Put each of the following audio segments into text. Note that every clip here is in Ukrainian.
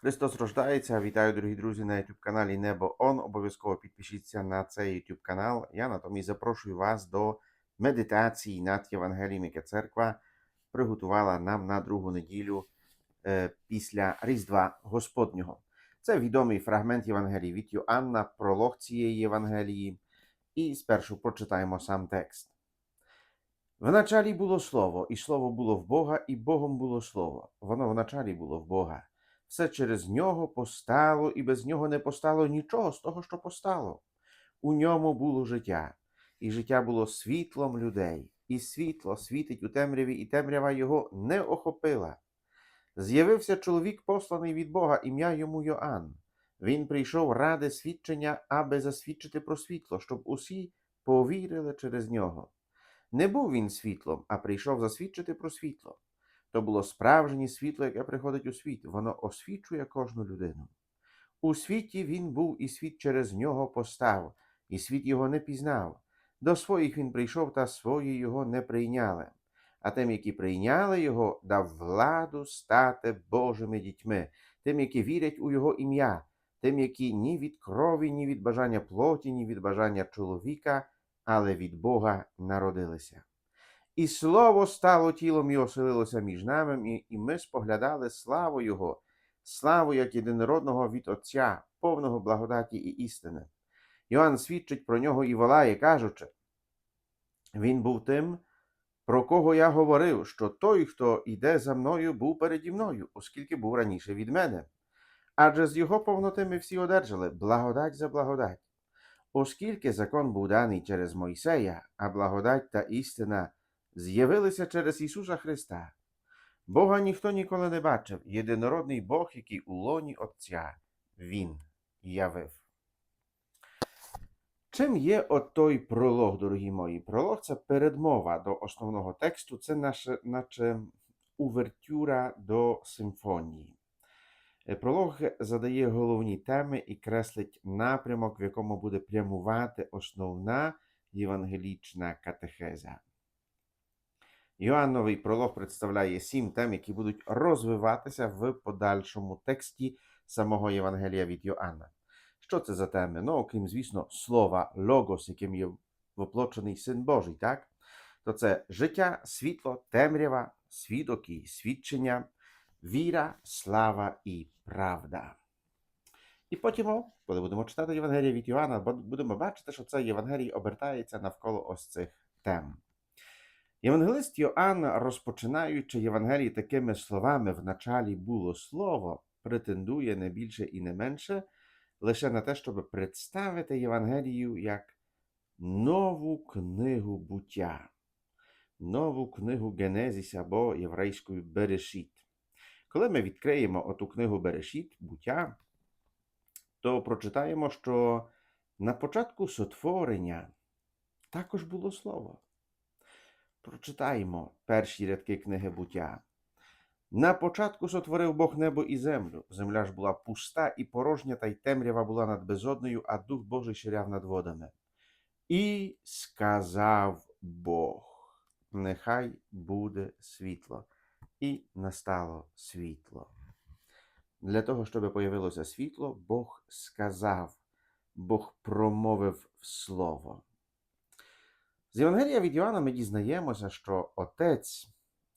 Христос рождається. Вітаю, дорогі друзі, на YouTube каналі Небо Он. Обов'язково підпишіться на цей YouTube канал. Я натомість запрошую вас до медитації над Євангелієм, яке церква приготувала нам на другу неділю е, після Різдва Господнього. Це відомий фрагмент Євангелії від Йоанна, пролог цієї Євангелії. І спершу прочитаємо сам текст. В началі було слово, і слово було в Бога, і Богом було слово. Воно в началі було в Бога. Все через нього постало, і без нього не постало нічого з того, що постало. У ньому було життя, і життя було світлом людей, і світло світить у темряві, і темрява його не охопила. З'явився чоловік, посланий від Бога, ім'я йому Йоанн. Він прийшов ради свідчення, аби засвідчити про світло, щоб усі повірили через нього. Не був він світлом, а прийшов засвідчити про світло. То було справжнє світло, яке приходить у світ, воно освічує кожну людину. У світі він був, і світ через нього постав, і світ його не пізнав. До своїх він прийшов, та свої його не прийняли. А тим, які прийняли його, дав владу стати Божими дітьми, тим, які вірять у його ім'я, тим, які ні від крові, ні від бажання плоті, ні від бажання чоловіка, але від Бога народилися. І слово стало тілом і оселилося між нами, і- ми споглядали славу Його, славу як єдинородного від Отця, повного благодаті і істини. Йоанн свідчить про нього і волає, кажучи: Він був тим, про кого я говорив, що той, хто йде за мною, був переді мною, оскільки був раніше від мене. Адже з його повноти ми всі одержали благодать за благодать. Оскільки закон був даний через Мойсея, а благодать та істина з'явилися через Ісуса Христа. Бога ніхто ніколи не бачив, єдинородний Бог, який у лоні Отця Він явив. Чим є от той пролог, дорогі мої? Пролог це передмова до основного тексту, це наше, наче увертюра до симфонії. Е, Пролог задає головні теми і креслить напрямок, в якому буде прямувати основна євангелічна катехеза. Йоанновий пролог представляє сім тем, які будуть розвиватися в подальшому тексті самого Євангелія від Йоанна. Що це за теми? Ну, окрім, звісно, слова логос, яким є воплочений Син Божий, так? То це життя, світло, темрява, свідок і свідчення, віра, слава і правда. І потім, коли будемо читати Євангелія від Йоанна, будемо бачити, що це Євангелій обертається навколо ось цих тем. Євангелист Йоанн, розпочинаючи Євангелій такими словами в началі було слово, претендує не більше і не менше лише на те, щоб представити Євангелію як нову книгу буття, нову книгу Генезіс або єврейською Берешіт. Коли ми відкриємо оту книгу Берешіт, буття, то прочитаємо, що на початку сотворення також було слово. Прочитаємо перші рядки книги буття. На початку сотворив Бог небо і землю. Земля ж була пуста і порожня, та й темрява була над безодною, а Дух Божий ширяв над водами. І сказав Бог: Нехай буде світло. І настало світло. Для того, щоб появилося світло, Бог сказав, Бог промовив слово. З Євангелія від Йоанна ми дізнаємося, що Отець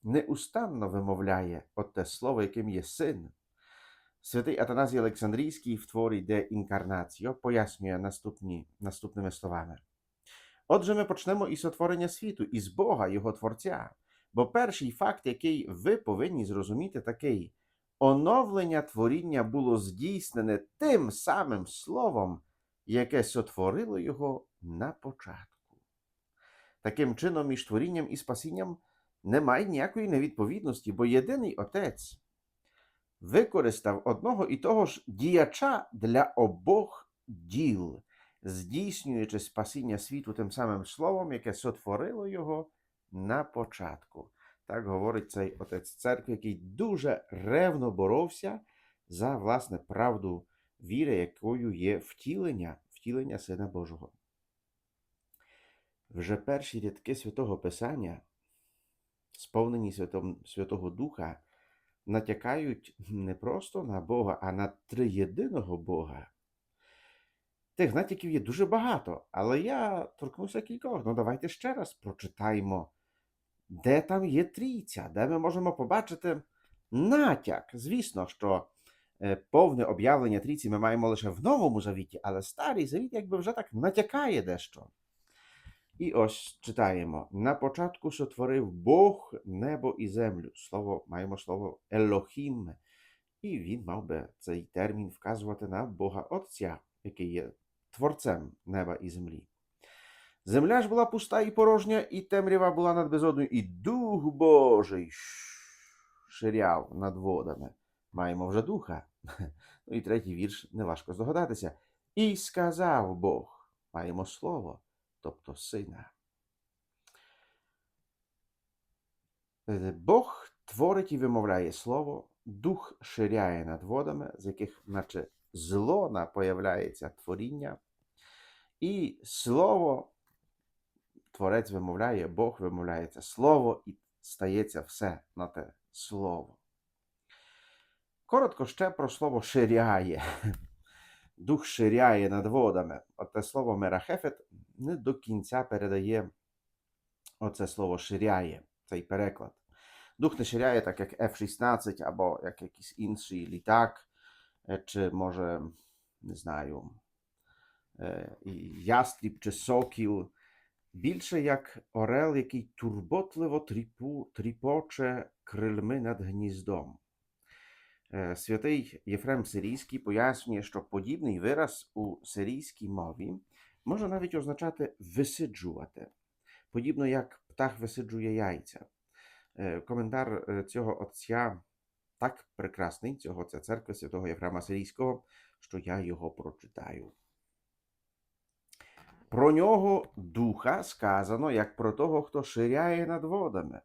неустанно вимовляє оте слово, яким є син. Святий Атаназій Олександрійський в творі Де інкарнаціо пояснює наступні, наступними словами. Отже, ми почнемо із сотворення світу, із Бога, Його Творця. Бо перший факт, який ви повинні зрозуміти, такий: оновлення творіння було здійснене тим самим словом, яке сотворило його на початку. Таким чином, між творінням і спасінням немає ніякої невідповідності, бо єдиний отець використав одного і того ж діяча для обох діл, здійснюючи спасіння світу тим самим словом, яке сотворило його на початку. Так говорить цей отець церкви, який дуже ревно боровся за власне правду віри, якою є втілення, втілення Сина Божого. Вже перші рядки святого Писання, сповнені Святом, Святого Духа, натякають не просто на Бога, а на триєдиного Бога. Тих натяків є дуже багато, але я торкнуся кількох. Ну, давайте ще раз прочитаємо, де там є трійця, де ми можемо побачити натяк. Звісно, що е, повне об'явлення трійці ми маємо лише в Новому Завіті, але Старий Завіт якби вже так натякає дещо. І ось читаємо: на початку сотворив Бог небо і землю. Слово, маємо слово Елохім. І він мав би цей термін вказувати на Бога Отця, який є творцем неба і землі. Земля ж була пуста і порожня, і темрява була над безодною, і Дух Божий ширяв над водами. Маємо вже духа. Ну і третій вірш неважко здогадатися. І сказав Бог, маємо слово, тобто сина. Е, Бог творить і вимовляє слово, дух ширяє над водами, з яких, наче злона, появляється творіння. І слово Творець вимовляє, Бог вимовляє це слово, і стається все на те слово. Коротко ще про слово ширяє. Дух ширяє над водами. Оте слово мерахефет не до кінця передає оце слово ширяє, цей переклад. Дух не ширяє, так як F-16 або як якийсь інший літак, е, чи може, не знаю, е, ястріб чи сокіл. Більше як орел, який турботливо тріпу, тріпоче крильми над гніздом. Е, Святий Єфрем Сирійський пояснює, що подібний вираз у сирійській мові може навіть означати висиджувати, подібно як птах висиджує яйця. Е, Коментар е, цього отця так прекрасний, цього отця церкви святого Єфрема Сирійського, що я його прочитаю. Про нього духа сказано, як про того, хто ширяє над водами,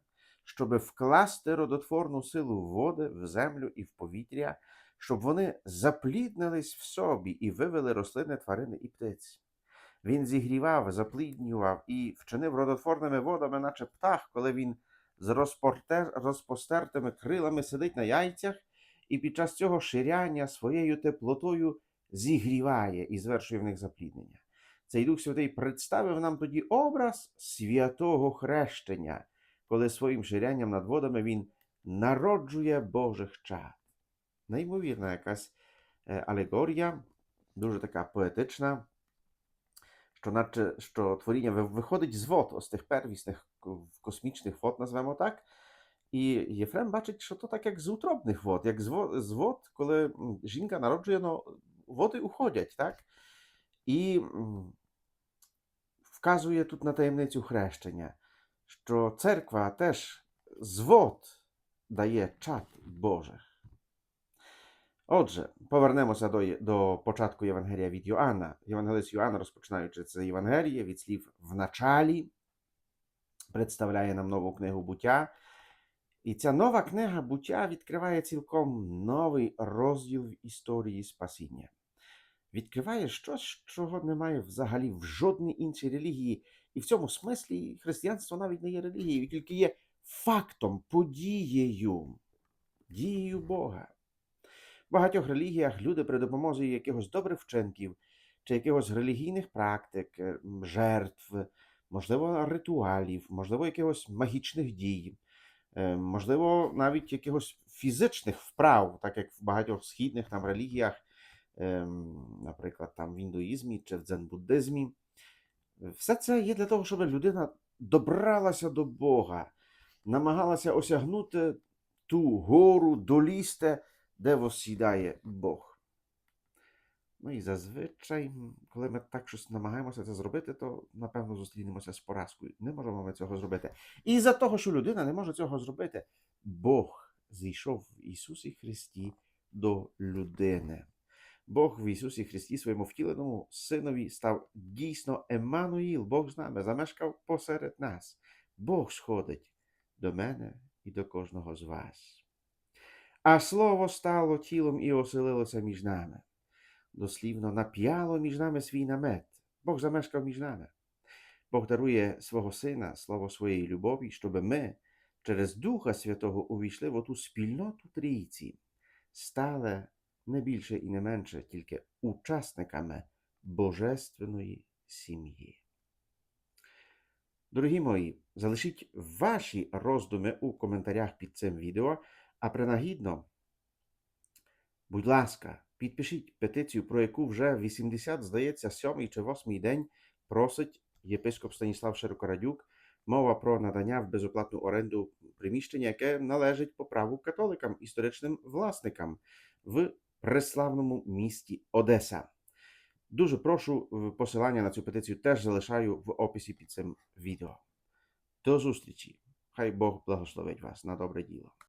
щоби вкласти родотворну силу в води, в землю і в повітря, щоб вони запліднились в собі і вивели рослини, тварини і птиць. Він зігрівав, запліднював і вчинив родотворними водами, наче птах, коли він з розпостертими крилами сидить на яйцях, і під час цього ширяння своєю теплотою зігріває і звершує в них запліднення. Цей Дух Святий представив нам тоді образ святого хрещення, коли своїм ширянням над водами він народжує Божих чад. Неймовірна якась е, алегорія, дуже така поетична, що наче що творіння ви- виходить з вод, ось тих первісних космічних вод, назвемо так. І Єфрем бачить, що то так як з утробних вод, як з вод, коли жінка народжує, ну, води уходять, так? І вказує тут на таємницю хрещення, що церква теж з вод дає чад Божих. Отже, повернемося до, до початку Євангелія від Йоанна. Євангелист Йоанн, розпочинаючи це Євангеліє від слів в началі, представляє нам нову книгу буття. І ця нова книга буття відкриває цілком новий розділ в історії спасіння. Відкриває щось, чого немає взагалі в жодній іншій релігії. І в цьому смислі християнство навіть не є релігією, тільки є фактом, подією, дією Бога. В багатьох релігіях люди при допомозі якихось добрих вчинків чи якихось релігійних практик, е, жертв, можливо, ритуалів, можливо, якихось магічних дій, е, можливо, навіть якихось фізичних вправ, так як в багатьох східних там релігіях, ем, наприклад, там в індуїзмі чи в дзен-буддизмі. Все це є для того, щоб людина добралася до Бога, намагалася осягнути ту гору, долізти, де восідає Бог. Ну і зазвичай, коли ми так щось намагаємося це зробити, то напевно зустрінемося з поразкою. Не можемо ми цього зробити. І за того, що людина не може цього зробити, Бог зійшов в Ісусі Христі до людини. Бог в Ісусі Христі, своєму втіленому Синові, став дійсно Еммануїл, Бог з нами, замешкав посеред нас. Бог сходить до мене і до кожного з вас. А слово стало тілом і оселилося між нами. Дослівно нап'яло між нами свій намет. Бог замешкав між нами. Бог дарує свого сина, слово своєї любові, щоб ми через Духа Святого увійшли в оту спільноту трійці, стали не більше і не менше тільки учасниками божественної сім'ї. Дорогі мої, залишіть ваші роздуми у коментарях під цим відео, а принагідно, будь ласка, підпишіть петицію, про яку вже 80, здається, 7 чи 8 день просить єпископ Станіслав Широкорадюк. Мова про надання в безоплатну оренду приміщення, яке належить по праву католикам, історичним власникам в преславному місті Одеса. Дуже прошу е, посилання на цю петицію теж залишаю в описі під цим відео. До зустрічі! Хай Бог благословить вас на добре діло.